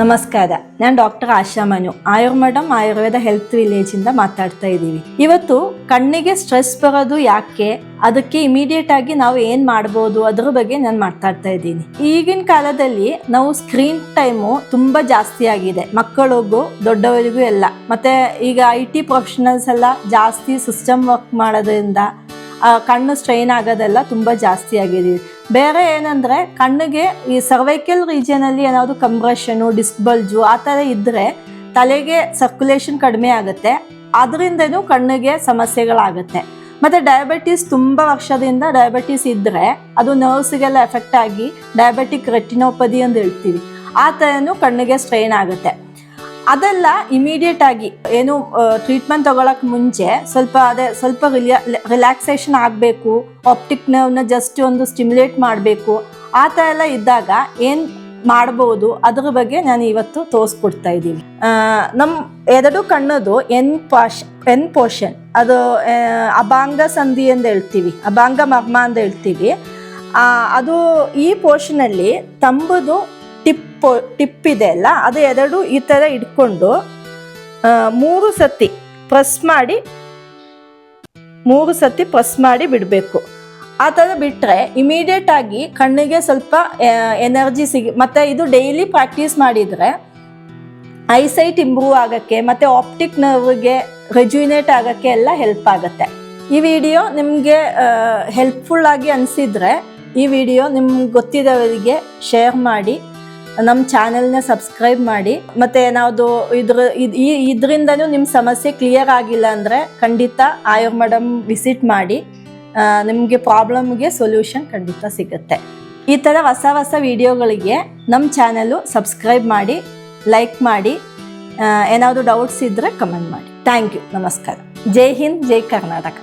ನಮಸ್ಕಾರ, ನಾನು doctor Asha Manu Ayurmadam Ayurveda health village ಇಂದ ಮಾತಾಡ್ತಾ ಇದ್ದೀವಿ. ಇವತ್ತು ಕಣ್ಣಿಗೆ ಸ್ಟ್ರೆಸ್ ಬರೋದು ಯಾಕೆ, ಅದಕ್ಕೆ ಇಮಿಡಿಯೇಟ್ ಆಗಿ ನಾವು ಏನ್ ಮಾಡ್ಬೋದು, ಅದ್ರ ಬಗ್ಗೆ ನಾನು ಮಾತಾಡ್ತಾ ಇದ್ದೀನಿ. ಈಗಿನ ಕಾಲದಲ್ಲಿ ನಾವು ಸ್ಕ್ರೀನ್ ಟೈಮು ತುಂಬಾ ಜಾಸ್ತಿ ಆಗಿದೆ. ಮಕ್ಕಳಿಗೂ, ದೊಡ್ಡವರಿಗೂ ಎಲ್ಲ. ಮತ್ತೆ ಈಗ ಐ ಟಿ ಪ್ರೊಫೆಷನಲ್ಸ್ ಎಲ್ಲ ಜಾಸ್ತಿ ಸಿಸ್ಟಮ್ ವರ್ಕ್ ಮಾಡೋದ್ರಿಂದ ಕಣ್ಣು ಸ್ಟ್ರೈನ್ ಆಗೋದೆಲ್ಲ ತುಂಬ ಜಾಸ್ತಿ ಆಗಿದೆ. ಬೇರೆ ಏನಂದರೆ ಕಣ್ಣಿಗೆ ಈ ಸರ್ವೈಕಲ್ ರೀಜಿಯನಲ್ಲಿ ಏನಾದರೂ ಕಂಬ್ರಷನು ಡಿಸ್ಕ್ ಬಲ್ಜು ಆ ಥರ ಇದ್ದರೆ ತಲೆಗೆ ಸರ್ಕ್ಯುಲೇಷನ್ ಕಡಿಮೆ ಆಗುತ್ತೆ. ಅದರಿಂದನೂ ಕಣ್ಣಿಗೆ ಸಮಸ್ಯೆಗಳಾಗುತ್ತೆ. ಮತ್ತು ಡಯಾಬಿಟೀಸ್ ತುಂಬ ವರ್ಷದಿಂದ ಡಯಾಬಿಟೀಸ್ ಇದ್ದರೆ ಅದು ನರ್ವ್ಸಿಗೆಲ್ಲ ಎಫೆಕ್ಟ್ ಆಗಿ ಡಯಾಬಿಟಿಕ್ ರೆಟಿನೋಪದಿ ಅಂತ ಹೇಳ್ತೀವಿ. ಆ ಥರನೂ ಕಣ್ಣಿಗೆ ಸ್ಟ್ರೈನ್ ಆಗುತ್ತೆ. ಅದೆಲ್ಲ ಇಮಿಡಿಯೇಟ್ ಆಗಿ ಏನು ಟ್ರೀಟ್ಮೆಂಟ್ ತಗೊಳಕ್ ಮುಂಚೆ ಸ್ವಲ್ಪ ಅದೇ ಸ್ವಲ್ಪ ರಿಲ್ಯಾಕ್ಸೇಷನ್ ಆಗಬೇಕು ಆಪ್ಟಿಕ್ ನರ್ವ್ನ ಜಸ್ಟ್ ಒಂದು ಸ್ಟಿಮ್ಯುಲೇಟ್ ಮಾಡಬೇಕು. ಆ ಥರ ಎಲ್ಲ ಇದ್ದಾಗ ಏನು ಮಾಡ್ಬೋದು ಅದ್ರ ಬಗ್ಗೆ ನಾನು ಇವತ್ತು ತೋರಿಸ್ಕೊಡ್ತಾ ಇದ್ದೀನಿ. ನಮ್ಮ ಎರಡು ಕಣ್ಣದು ಎನ್ ಪಾಶ್ ಎನ್ ಪೋಷನ್ ಅದು ಅಭಾಂಗ ಸಂಧಿ ಅಂತ ಹೇಳ್ತೀವಿ, ಅಭಾಂಗ ಮರ್ಮ ಅಂತ ಹೇಳ್ತೀವಿ. ಅದು ಈ ಪೋರ್ಷನಲ್ಲಿ ತಂಬುದು ಟಿಪ್ ಟಿಪ್ ಇದೆ ಅಲ್ಲ, ಅದು ಎರಡು ಈ ಥರ ಇಟ್ಕೊಂಡು ಮೂರು ಸತಿ ಪ್ರೆಸ್ ಮಾಡಿ, ಮೂರು ಸತಿ ಪ್ರೆಸ್ ಮಾಡಿ ಬಿಡಬೇಕು. ಆ ಥರ ಬಿಟ್ಟರೆ ಇಮಿಡಿಯೇಟ್ ಆಗಿ ಕಣ್ಣಿಗೆ ಸ್ವಲ್ಪ ಎನರ್ಜಿ ಸಿಗಿ, ಮತ್ತು ಇದು ಡೈಲಿ ಪ್ರಾಕ್ಟೀಸ್ ಮಾಡಿದರೆ ಐಸೈಟ್ ಇಂಪ್ರೂವ್ ಆಗೋಕ್ಕೆ, ಮತ್ತು ಆಪ್ಟಿಕ್ ನರ್ವ್ಗೆ ರೆಜ್ಯುನೇಟ್ ಆಗೋಕ್ಕೆ ಎಲ್ಲ ಹೆಲ್ಪ್ ಆಗುತ್ತೆ. ಈ ವಿಡಿಯೋ ನಿಮಗೆ ಹೆಲ್ಪ್ಫುಲ್ ಆಗಿ ಅನಿಸಿದರೆ ಈ ವಿಡಿಯೋ ನಿಮ್ಗೆ ಗೊತ್ತಿದ್ದವರಿಗೆ ಶೇರ್ ಮಾಡಿ ನಮ್ಮ ಚಾನೆಲ್ನ ಸಬ್ಸ್ಕ್ರೈಬ್ ಮಾಡಿ. ಮತ್ತು ಏನಾವುದು ಇದ್ರ ಇದರಿಂದನೂ ನಿಮ್ಮ ಸಮಸ್ಯೆ ಕ್ಲಿಯರ್ ಆಗಿಲ್ಲ ಅಂದರೆ ಖಂಡಿತ ಆಯುರ್ ಮೇಡಮ್ ವಿಸಿಟ್ ಮಾಡಿ. ನಿಮಗೆ ಪ್ರಾಬ್ಲಮ್ಗೆ ಸೊಲ್ಯೂಷನ್ ಖಂಡಿತ ಸಿಗುತ್ತೆ. ಈ ಥರ ಹೊಸ ಹೊಸ ವಿಡಿಯೋಗಳಿಗೆ ನಮ್ಮ ಚಾನಲು ಸಬ್ಸ್ಕ್ರೈಬ್ ಮಾಡಿ ಲೈಕ್ ಮಾಡಿ. ಏನಾದರೂ ಡೌಟ್ಸ್ ಇದ್ದರೆ ಕಮೆಂಟ್ ಮಾಡಿ. ಥ್ಯಾಂಕ್ ಯು ನಮಸ್ಕಾರ. ಜೈ ಹಿಂದ್, ಜೈ ಕರ್ನಾಟಕ.